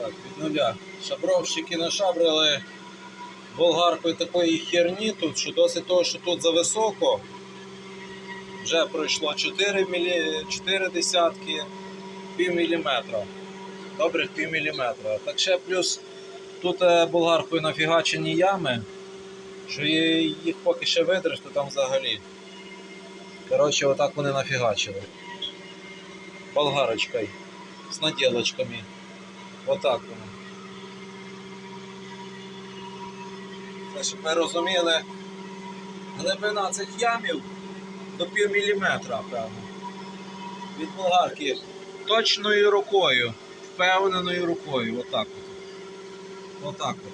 Так, від нуля. Шабровщики нашабрили болгаркою такої херні тут, що досить того, що тут зависоко. Вже пройшло 4, мілі... 4 десятки, пів міліметра. Добрих пів міліметра. Так ще плюс тут е, болгаркою нафігачені ями, що їх поки ще видриш, то там взагалі. Коротше, отак вони нафігачили. Болгарочкою. З наділочками. Отак воно. Це, щоб ви розуміли, глибина цих ямів до пів міліметра, певно. Від болгарки. Точною рукою, впевненою рукою. Отак от. Отак от.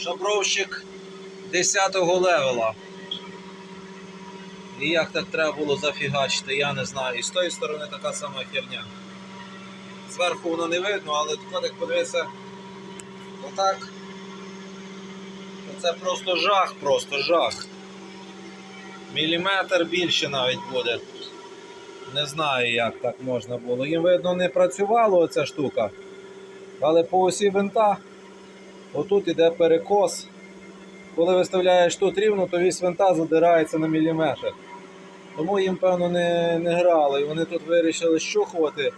Шабровщик 10-го левела. І як так треба було зафігачити, я не знаю. І з тої сторони така сама херня. Зверху воно не видно, але як подивитися отак. Це просто жах, просто жах. Міліметр більше навіть буде. Не знаю, як так можна було. Їм, видно, не працювала оця штука. Але по осі винта отут іде перекос. Коли виставляєш тут рівно, то весь винта задирається на міліметр. Тому їм, певно, не, не грали. І вони тут вирішили щухувати,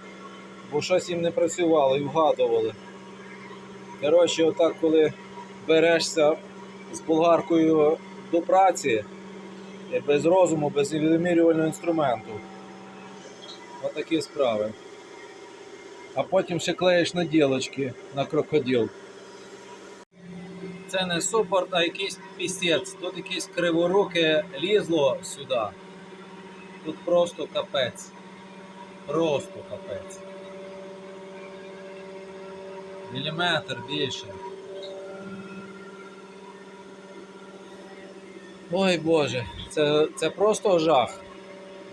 бо щось їм не працювало і вгадували. Коротше, отак, коли берешся з болгаркою до праці, без розуму, без вимірювального інструменту. Отакі справи. А потім ще клеїш наділочки на крокодил. Це не супорт, а якийсь пісець. Тут якесь криворуке лізло сюди. Тут просто капець. Просто капець. Міліметр більше. Ой Боже, це, це просто жах.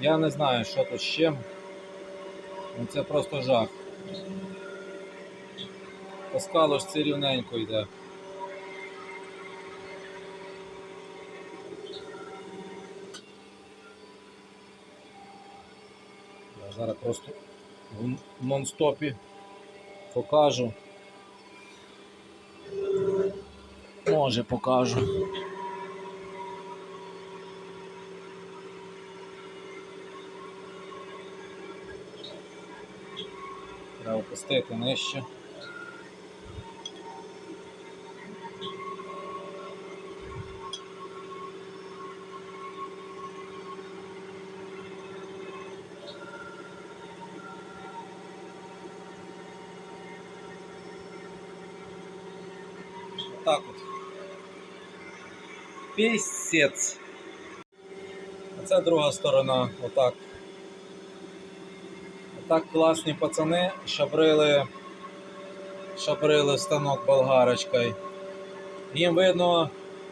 Я не знаю, що тут з чим. Ну це просто жах. По скалу ж це рівненько йде. Зараз просто в нон-стопі покажу. Може покажу. Треба опустити нижче. Так от. Пісець. А це друга сторона. Отак. Отак класні пацани шабрили, шабрили станок болгарочкою. Їм видно,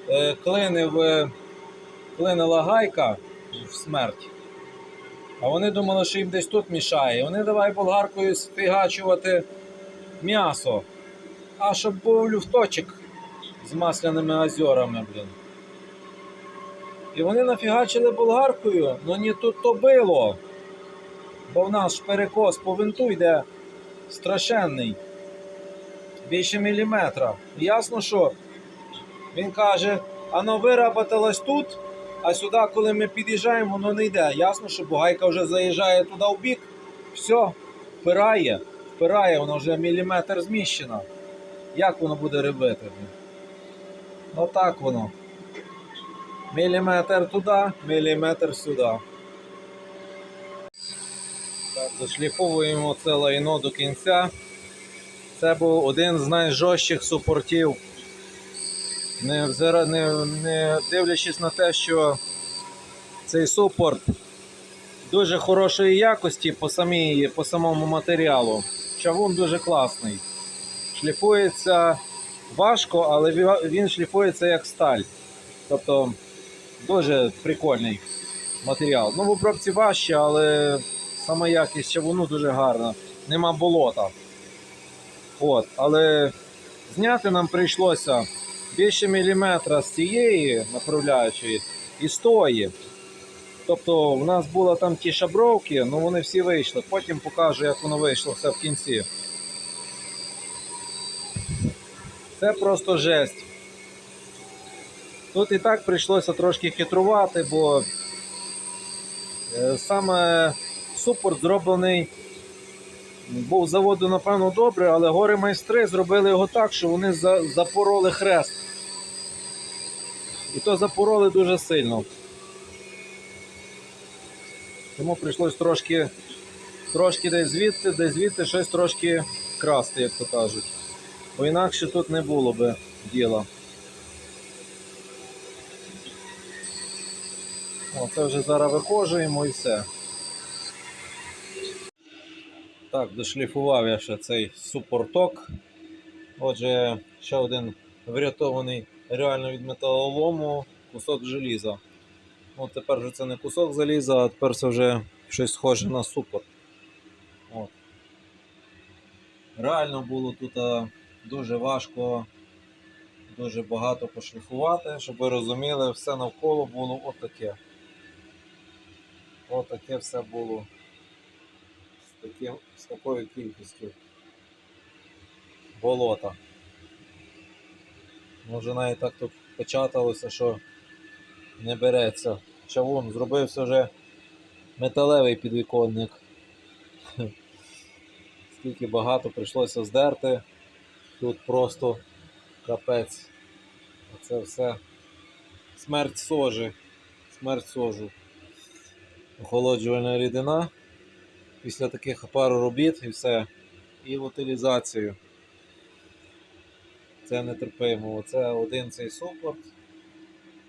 е, клинив, клинила гайка в смерть. А вони думали, що їм десь тут мішає. Вони давай болгаркою сфігачувати м'ясо. А щоб був люфточок з масляними озерами, блін. І вони нафігачили болгаркою, але не тут то било. Бо в нас перекос по винту йде страшенний. Більше міліметра. Ясно, що він каже, воно виработалось тут, а сюди, коли ми під'їжджаємо, воно не йде. Ясно, що бугайка вже заїжджає туди в бік, все, впирає, впирає, воно вже міліметр зміщено. Як воно буде робити? Отак воно. Міліметр туди, міліметр сюди. Так, зашліфовуємо це лайно до кінця. Це був один з найжорстких супортів. Не, не, не дивлячись на те, що цей супорт дуже хорошої якості по, самій, по самому матеріалу. Чавун дуже класний. Шліфується важко, але він шліфується як сталь. Тобто дуже прикольний матеріал. Ну, в обробці важче, але сама якість чавуну дуже гарна. Нема болота. От, але зняти нам прийшлося більше міліметра з цієї направляючої і з тої. Тобто в нас були там ті шабровки, ну вони всі вийшли. Потім покажу, як воно вийшло все в кінці. Це просто жесть. Тут і так прийшлося трошки хитрувати, бо е, саме супорт зроблений був заводу, напевно, добре, але гори майстри зробили його так, що вони запороли хрест. І то запороли дуже сильно. Тому прийшлось трошки, трошки десь звідти, десь звідти щось трошки красти, як то кажуть. Бо інакше тут не було би діла. О, це вже зараз вихожуємо і все. Так, дошліфував я ще цей супорток. Отже, ще один врятований реально від металолому кусок желіза. От тепер вже це не кусок заліза, а тепер це вже щось схоже на супорт. От. Реально було тут а, дуже важко, дуже багато пошліфувати, щоб ви розуміли, все навколо було отаке. Отаке все було з, таким, з такою кількістю болота. Може навіть так тут печаталося, що не береться. Чавун зробився вже металевий підвіконник. Скільки багато прийшлося здерти. Тут просто капець. Оце все смерть сожи. Смерть сожу. Охолоджувальна рідина. Після таких пару робіт і все. І в утилізацію. Це нетерпимо. Оце один цей супорт.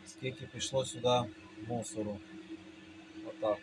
Скільки пішло сюди мусору. Отак.